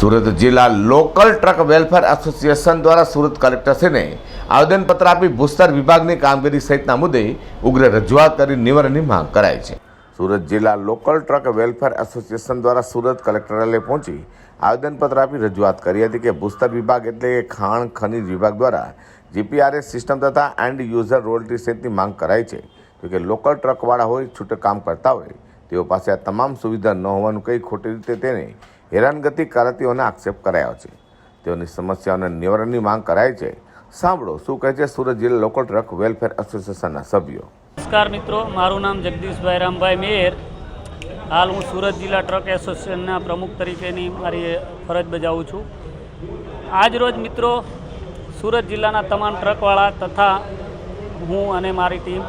સુરત જિલ્લા local truck welfare association દ્વારા સુરત કલેક્ટરશ્રીને આવેદનપત્ર આપી ભૂસ્તર વિભાગની કામગીરી સહિતના મુદ્દે ઉગ્ર રજૂઆત કરી નિવારણની માંગ કરાઈ છે. સુરત જિલ્લા લોકલ ટ્રક વેલફેર એસોસિએશન દ્વારા સુરત કલેક્ટરાલય પહોંચી આવેદનપત્ર આપી રજૂઆત કરી હતી કે ભૂસ્તર વિભાગ એટલે કે ખાણ ખનિજ વિભાગ દ્વારા જીપીઆરએસ સિસ્ટમ તથા એન્ડ યુઝર રોયલ્ટી સહિતની માંગ કરાઈ છે. જોકે લોકલ ટ્રકવાળા હોય છૂટક કામ કરતા હોય, તેઓ પાસે આ તમામ સુવિધા ન હોવાનું કંઈ ખોટી રીતે તેને હેરાનગતિ કરાતીઓને આક્ષેપ કરાયો છે. તેઓની સમસ્યાઓના નિવારણની માંગ કરાય છે. સાંભળો, શું કહે છે સુરત જિલ્લા લોકલ ટ્રક વેલફેર એસોસિએશનના સભ્યો? નમસ્કાર મિત્રો, મારું નામ જગદીશભાઈ રામભાઈ મેયર હાલ હું સુરત જિલ્લા ટ્રક એસોસિએશનના પ્રમુખ તરીકેની મારી ફરજ બજાવું છું. આજ રોજ મિત્રો, સુરત જિલ્લાના તમામ ટ્રકવાળા તથા હું અને મારી ટીમ,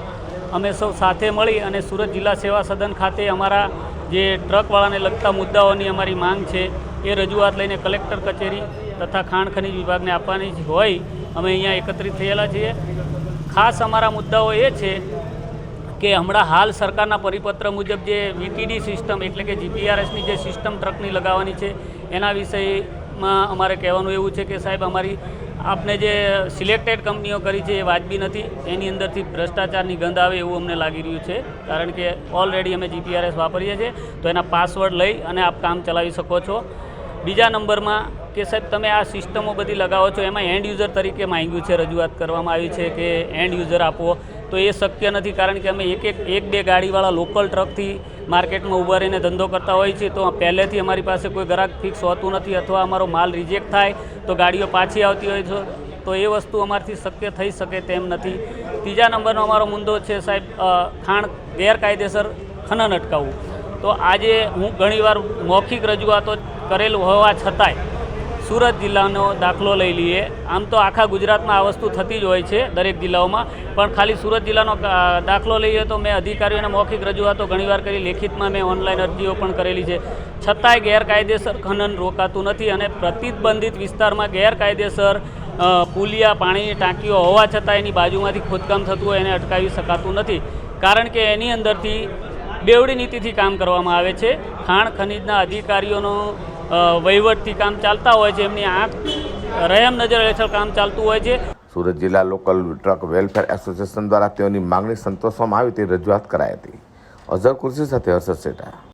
અમે સૌ સાથે મળી અને સુરત જિલ્લા સેવા સદન ખાતે અમારા જે ટ્રકવાળાને લગતા મુદ્દાઓની અમારી માંગ છે, એ રજૂઆત લઈને કલેક્ટર કચેરી તથા ખાણ ખનિજ વિભાગને આપવાની હોય, અમે અહીંયા એકત્રિત થયેલા છીએ. ખાસ અમારા મુદ્દાઓ એ છે કે હમણાં હાલ સરકારના પરિપત્ર મુજબ જે વીટીડી સિસ્ટમ એટલે કે જીપીઆરએસની જે સિસ્ટમ ટ્રકની લગાવવાની છે, એના વિષયમાં અમારે કહેવાનું એવું છે કે સાહેબ, અમારી આપને જે સિલેક્ટેડ કંપનીઓ કરી છે એ વાજબી નથી. એની અંદરથી ભ્રષ્ટાચારની ગંધ આવે એવું અમને લાગી રહ્યું છે. કારણ કે ઓલરેડી અમે જીપીઆરએસ વાપરીએ છીએ. તો એના પાસવર્ડ લઈ અને આપ કામ ચલાવી શકો છો. બીજા નંબરમાં કે સાહેબ, તમે આ સિસ્ટમો બધી લગાવો છો. એમાં એન્ડ યુઝર તરીકે માંગ્યું છે, રજૂઆત કરવામાં આવી છે કે એન્ડ યુઝર આપવો તો એ શક્ય નથી, કારણ કે અમે એક એક એક બે ગાડીવાળા લોકલ ટ્રકથી માર્કેટમાં ઊભા રહીને ધંધો કરતા હોઈએ છીએ તો પહેલેથી અમારી પાસે કોઈ ગ્રાહક ફિક્સ હોતું નથી અથવા અમારો માલ રિજેક્ટ થાય, તો ગાડીઓ પાછી આવતી હોય છે, તો એ વસ્તુ અમારથી શક્ય થઈ શકે તેમ નથી. ત્રીજા નંબરનો અમારો મુદ્દો છે સાહેબ ખાણ ગેરકાયદેસર ખનન અટકાવવું. તો આજે હું ઘણીવાર મૌખિક રજૂઆતો કરેલ હોવા છતાંય સુરત જિલ્લાનો દાખલો લઈ લઈએ. આમ તો આખા ગુજરાતમાં આ વસ્તુ થતી જ હોય છે દરેક જિલ્લાઓમાં. પણ ખાલી સુરત જિલ્લાનો દાખલો લઈએ તો મેં અધિકારીઓને મૌખિક રજૂઆતો ઘણીવાર કરી. લેખિતમાં મેં ઓનલાઈન અરજીઓ પણ કરેલી છે. છતાંય ગેરકાયદેસર ખનન રોકાતું નથી અને પ્રતિબંધિત વિસ્તારમાં ગેરકાયદેસર પુલિયા પાણીની ટાંકીઓ હોવા છતાં એની બાજુમાંથી ખોદકામ થતું હોય એને અટકાવી શકાતું નથી. કારણ કે એની અંદરથી બેવડી નીતિથી કામ કરવામાં આવે છે. ખાણ ખનિજના અધિકારીઓનો વહીવટથી કામ ચાલતા હોય છે, એમની આંખ, રહેમ નજર હેઠળ કામ ચાલતું હોય છે. સુરત જિલ્લા લોકલ ટ્રક વેલફેર એસોસિએશન દ્વારા તેઓની માંગણી સંતોષવામાં આવી, તે રજૂઆત કરાઈ હતી. અઝર કુર્સી સાથે હર્ષદ શેઠા